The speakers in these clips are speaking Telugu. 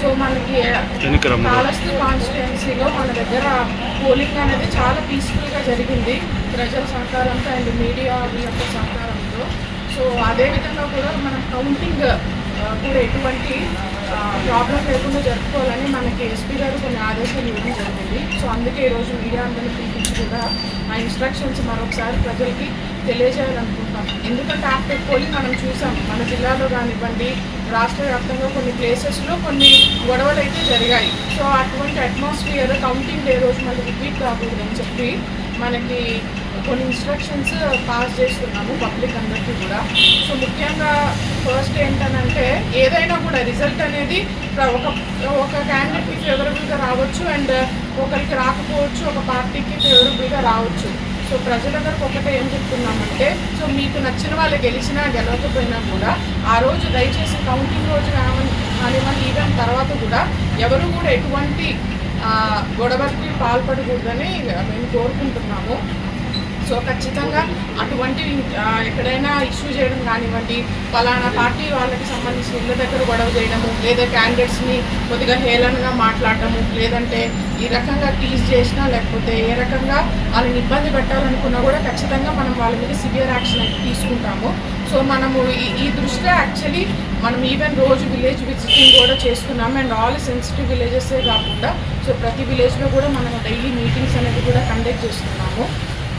సో మనకి కాళహస్తి కాన్స్టిట్యున్సీలో మన దగ్గర పోలింగ్ అనేది చాలా పీస్ఫుల్గా జరిగింది. ప్రజల సహకారంతో అండ్ మీడియా యొక్క సహకారంతో. సో అదేవిధంగా కూడా మనం కౌంటింగ్ కూడా ఎటువంటి ప్రాబ్లం లేకుండా జరుపుకోవాలని మనకి ఎస్పీ గారు కొన్ని ఆదేశాలు ఇవ్వడం జరిగింది. సో అందుకే ఈరోజు మీడియా అందరినీ పిలిపించి కూడా ఆ ఇన్స్ట్రక్షన్స్ మరొకసారి ప్రజలకి తెలియజేయాలనుకుంటాం ఎందుకంటే ఆఫ్టర్ పోలింగ్ మనం చూసాం మన జిల్లాలో కానివ్వండి రాష్ట్ర వ్యాప్తంగా కొన్ని ప్లేసెస్లో కొన్ని గొడవలు అయితే జరిగాయి. సో అటువంటి అట్మాస్ఫియర్ కౌంటింగ్ డే రోజు మళ్ళీ రిపీట్ కాకూడదని చెప్పి మనకి కొన్ని ఇన్స్ట్రక్షన్స్ పాస్ చేస్తున్నాము పబ్లిక్ అందరికీ కూడా. సో ముఖ్యంగా ఫస్ట్ ఏంటనంటే ఏదైనా కూడా రిజల్ట్ అనేది ఒక ఒక క్యాండిడేట్కి ఫేవరబుల్గా రావచ్చు అండ్ ఒకరికి రాకపోవచ్చు ఒక పార్టీకి ఫేవరబుల్గా రావచ్చు. సో ప్రజలందరికీ ఒకటే ఏం చెప్తున్నామంటే సో మీకు నచ్చిన వాళ్ళు గెలిచినా గెలవకపోయినా కూడా ఆ రోజు దయచేసి కౌంటింగ్ రోజు కానివ్వండి ఈవెంట్ తర్వాత కూడా ఎవరు కూడా ఎటువంటి గొడవకి పాల్పడకూడదని మేము కోరుకుంటున్నాము. సో ఖచ్చితంగా అటువంటివి ఎక్కడైనా ఇష్యూ చేయడం కానివ్వండి పలానా పార్టీ వాళ్ళకి సంబంధించిన ఇళ్ళ దగ్గర గొడవ చేయడము లేదా క్యాండిడేట్స్ని కొద్దిగా హేళనగా మాట్లాడటము లేదంటే ఈ రకంగా టీజ్ చేసినా లేకపోతే ఏ రకంగా వాళ్ళని ఇబ్బంది పెట్టాలనుకున్నా కూడా ఖచ్చితంగా మనం వాళ్ళ మీద సివియర్ యాక్షన్ అయితే తీసుకుంటాము. సో మనము ఈ ఈ దృష్ట్యా యాక్చువల్లీ మనం ఈవెన్ రోజు విలేజ్ విజిటింగ్ కూడా చేస్తున్నాము. అండ్ ఆల్ సెన్సిటివ్ విలేజెసే కాకుండా సో ప్రతి విలేజ్లో కూడా మనం డైలీ మీటింగ్స్ అనేది కూడా కండక్ట్ చేస్తున్నాము.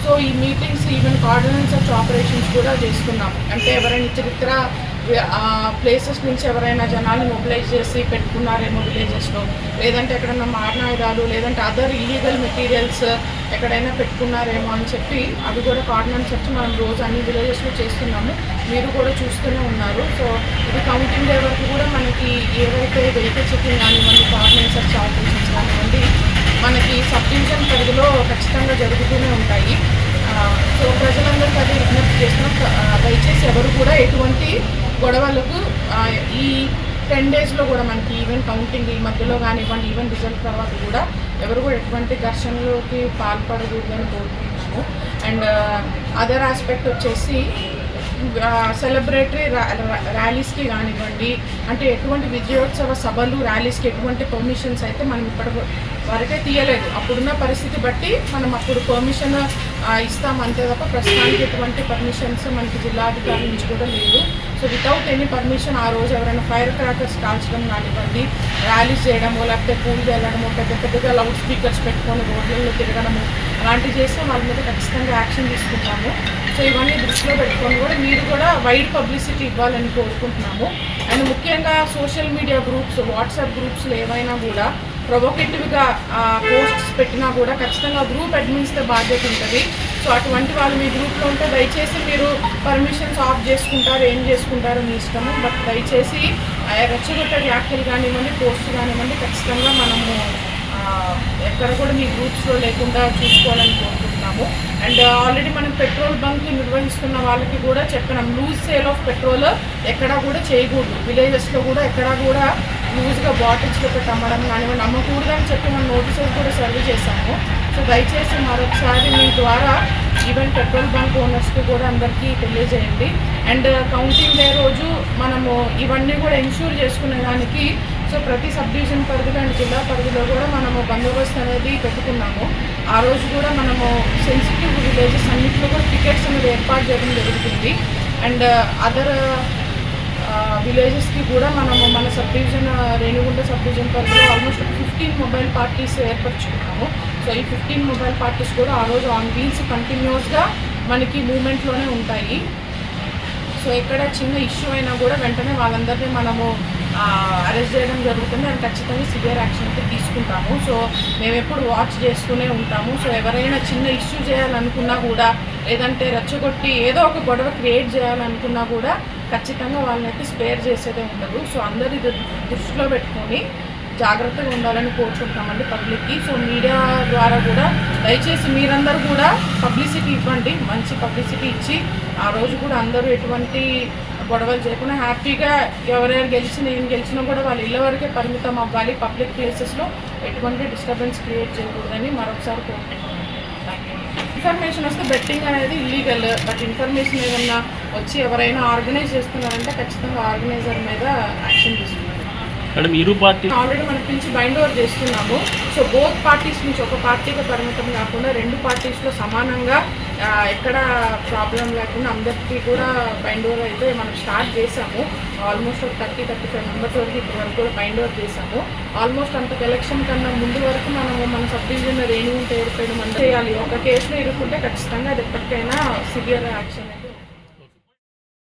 సో ఈ meetings even coordinations of operations కూడా చేస్తున్నాము అంటే ఎవరైనా చరిత్ర ప్లేసెస్ నుంచి ఎవరైనా జనాలు మొబిలైజ్ చేసి పెట్టుకున్నారేమో విలేజెస్లో లేదంటే ఎక్కడైనా మారణాయుధాలు లేదంటే అదర్ ఇల్లీగల్ మెటీరియల్స్ ఎక్కడైనా పెట్టుకున్నారేమో అని చెప్పి అవి కూడా కోఆర్డినేట్ వచ్చి మనం రోజు అన్ని విలేజెస్లో చేస్తున్నాము. మీరు కూడా చూస్తూనే ఉన్నారు. సో ఇది కౌంటింగ్ డే వరకు కూడా మనకి ఏవైతే వెహికల్ చెకింగ్ కానివ్వండి కోఆర్డినేట్స్ వచ్చి ఆపరేషన్స్ కానివ్వండి మనకి సబ్ డివిజన్ పరిధిలో ఖచ్చితంగా జరుగుతూనే ఉంటాయి. సో ప్రజలందరికీ అదే విజ్ఞప్తి చేస్తున్నాం. దయచేసి ఎవరు కూడా ఎటువంటి గొడవలకు ఈ టెన్ డేస్లో కూడా మనకి ఈవెన్ కౌంటింగ్ ఈ మధ్యలో కానివ్వండి ఈవెన్ రిజల్ట్ తర్వాత కూడా ఎవరు కూడా ఎటువంటి ఘర్షణలోకి పాల్పడకూడదని కోరుకుంటున్నాము. అండ్ అదర్ ఆస్పెక్ట్ వచ్చేసి సెలబ్రేటరీ ర్యాలీస్కి కానివ్వండి అంటే ఎటువంటి విజయోత్సవ సభలు ర్యాలీస్కి ఎటువంటి పర్మిషన్స్ అయితే మనం ఇప్పటి వరకే తీయలేదు. అప్పుడున్న పరిస్థితి బట్టి మనం అప్పుడు పర్మిషన్ ఇస్తాం అంతే తప్ప ప్రస్తుతానికి ఎటువంటి పర్మిషన్స్ మనకి జిల్లాధికారి నుంచి కూడా లేదు. సో వితౌట్ ఎనీ పర్మిషన్ ఆ రోజు ఎవరైనా ఫైర్ క్రాకర్స్ కాల్చడం కానివ్వండి ర్యాలీస్ చేయడము లేకపోతే పూలు వెళ్ళడము పెద్ద పెద్దగా లౌడ్ స్పీకర్స్ పెట్టుకొని రోడ్లలో తిరగడము అలాంటివి చేస్తే వాళ్ళ మీద ఖచ్చితంగా యాక్షన్ తీసుకుంటాము. సో ఇవన్నీ దృష్టిలో పెట్టుకొని కూడా మీరు కూడా వైడ్ పబ్లిసిటీ ఇవ్వాలని కోరుకుంటున్నాము. అండ్ ముఖ్యంగా సోషల్ మీడియా గ్రూప్స్ వాట్సాప్ గ్రూప్స్లో ఏవైనా కూడా ప్రొవోకేటివ్గా పోస్ట్స్ పెట్టినా కూడా ఖచ్చితంగా గ్రూప్ అడ్మినిస్టర్ బాధ్యత ఉంటుంది. సో అటువంటి వాళ్ళు మీ గ్రూప్లో ఉంటే దయచేసి మీరు పర్మిషన్స్ ఆఫ్ చేసుకుంటారు ఏం చేసుకుంటారు మీ ఇష్టము. బట్ దయచేసి ఆ వ్యాఖ్యలు కానివ్వండి పోస్ట్ కానివ్వండి ఖచ్చితంగా మనము ఎక్కడ కూడా మీ గ్రూప్స్లో లేకుండా చూసుకోవాలని కోరుకుంటున్నాము. అండ్ ఆల్రెడీ మనం పెట్రోల్ బంక్ నిర్వహిస్తున్న వాళ్ళకి కూడా చెప్పినాం. లూజ్ సేల్ ఆఫ్ పెట్రోల్ ఎక్కడా కూడా చేయకూడదు. విలేజెస్లో కూడా ఎక్కడా కూడా లూజ్గా బాటిల్స్లో పెట్టి అమ్మడం కానివ్వండి అమ్మకూడదని చెప్పి మనం నోటీసెస్ కూడా సర్వ్ చేశాము. సో దయచేసి మరొకసారి మీ ద్వారా ఈవెన్ పెట్రోల్ బంక్ ఓనర్స్కి కూడా అందరికీ తెలియజేయండి. అండ్ కౌంటింగ్ డే రోజు మనము ఇవన్నీ కూడా ఇన్షూర్ చేసుకునే దానికి సో ప్రతి సబ్ డివిజన్ పరిధిలో అండ్ జిల్లా పరిధిలో కూడా మనము బందోబస్తు అనేది పెట్టుకున్నాము. ఆ రోజు కూడా మనము సెన్సిటివ్ విలేజెస్ అన్నింటిలో కూడా టికెట్స్ అనేది ఏర్పాటు చేయడం జరుగుతుంది. అండ్ uh, అదర్ విలేజెస్కి కూడా మనము మన sub division Renigunta sub division పరిధిలో ఆల్మోస్ట్ ఫిఫ్టీన్ మొబైల్ పార్టీస్ ఏర్పరచుకున్నాము సో ఈ ఫిఫ్టీన్ మొబైల్ పార్టీస్ కూడా ఆ రోజు ఆన్ వీల్స్ కంటిన్యూస్గా మనకి మూమెంట్లోనే ఉంటాయి. సో ఎక్కడ చిన్న ఇష్యూ అయినా కూడా వెంటనే వాళ్ళందరినీ మనము అరెస్ట్ చేయడం జరుగుతుంది. అండ్ ఖచ్చితంగా సివియర్ యాక్షన్ అయితే తీసుకుంటాము. సో మేము ఎప్పుడు వాచ్ చేస్తూనే ఉంటాము. సో ఎవరైనా చిన్న ఇష్యూ చేయాలనుకున్నా కూడా లేదంటే రెచ్చగొట్టి ఏదో ఒక గొడవ క్రియేట్ చేయాలనుకున్నా కూడా ఖచ్చితంగా వాళ్ళనైతే స్పేర్ చేసేదే ఉండదు. సో అందరి దృష్టిలో పెట్టుకొని జాగ్రత్తగా ఉండాలని కోరుకుంటున్నామండి పబ్లిక్కి. సో మీడియా ద్వారా కూడా దయచేసి మీరందరూ కూడా పబ్లిసిటీ ఇవ్వండి. మంచి పబ్లిసిటీ ఇచ్చి ఆ రోజు కూడా అందరూ ఎటువంటి గొడవలు చేయకుండా హ్యాపీగా ఎవరెవరు గెలిచినా ఏం గెలిచినా కూడా వాళ్ళ ఇళ్ళ వరకే పరిమితం అవ్వాలి. పబ్లిక్ ప్లేసెస్లో ఎటువంటి డిస్టర్బెన్స్ క్రియేట్ చేయకూడదని మరొకసారి కోరుకుంటున్నాను. ఇన్ఫర్మేషన్ వస్తే బెట్టింగ్ అనేది ఇల్లీగల్ బట్ ఇన్ఫర్మేషన్ ఏదన్నా వచ్చి ఎవరైనా ఆర్గనైజ్ చేస్తున్నారంటే ఖచ్చితంగా ఆర్గనైజర్ మీద యాక్షన్ మేడం ఇరు పార్టీ ఆల్రెడీ మనం పిలిచి బైండ్ ఓవర్ చేస్తున్నాము. సో బోత్ పార్టీస్ నుంచి ఒక పార్టీకి పరిమితం కాకుండా రెండు పార్టీస్లో సమానంగా ఎక్కడ ప్రాబ్లం లేకుండా అందరికీ కూడా బైండ్ ఓవర్ అయితే మనం స్టార్ట్ చేసాము ఆల్మోస్ట్ ఒక థర్టీ థర్టీ ఫైవ్ మెంబర్స్ వరకు ఇప్పటి వరకు కూడా బైండ్ ఓవర్ చేసాము ఆల్మోస్ట్ అంత ఎలక్షన్ కన్నా ముందు వరకు మనము మన సబ్ డివిజన్ రేణు ఉంటే ఏర్పడడం అంటే చేయాలి. ఒక కేసులో ఇరుక్కుంటే ఖచ్చితంగా అది ఎప్పటికైనా సివియర్ యాక్షన్ అయితే